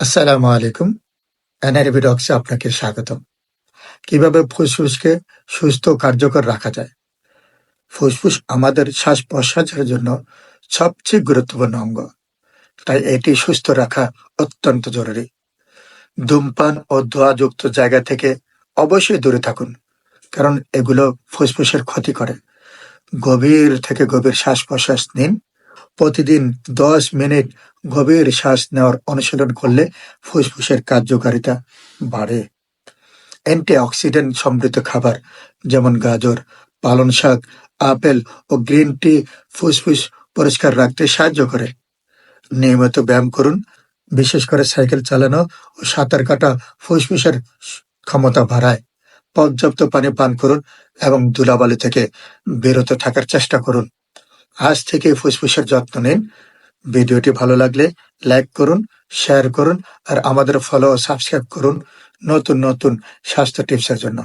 আসসালামু আলাইকুম এনআরবি ডক্সে আপনাকে স্বাগতম। কীভাবে ফুসফুসকে সুস্থ কার্যকর রাখা যায়? ফুসফুস আমাদের শ্বাস প্রশ্বাসের জন্য সবচেয়ে গুরুত্বপূর্ণ অঙ্গ। তাই এটি সুস্থ রাখা অত্যন্ত জরুরি। ধূমপান ও ধোঁয়াযুক্ত জায়গা থেকে অবশ্যই দূরে থাকুন, কারণ এগুলো ফুসফুসের ক্ষতি করে। গভীর থেকে গভীর শ্বাস প্রশ্বাস নিন। প্রতিদিন দশ মিনিট গভীর শ্বাস নেওয়ার অনুশীলন করলে ফুসফুসের কার্যকারিতা বাড়ে। অ্যান্টিঅক্সিডেন্ট সমৃদ্ধ খাবার যেমন গাজর, পালং শাক, আপেল ও গ্রিন টি ফুসফুস পরিষ্কার রাখতে সাহায্য করে। নিয়মিত ব্যায়াম করুন, বিশেষ করে সাইকেল চালানো ও সাঁতার কাটা ফুসফুসের ক্ষমতা বাড়ায়। পর্যাপ্ত পানি পান করুন এবং ধুলাবালি থেকে বিরত থাকার চেষ্টা করুন। আজ থেকে ফুসফুসের যত্ন নিন ভিডিওটি ভালো লাগলে লাইক করুন, শেয়ার করুন, আর আমাদের ফলো ও সাবস্ক্রাইব করুন নতুন নতুন স্বাস্থ্য টিপসের জন্য।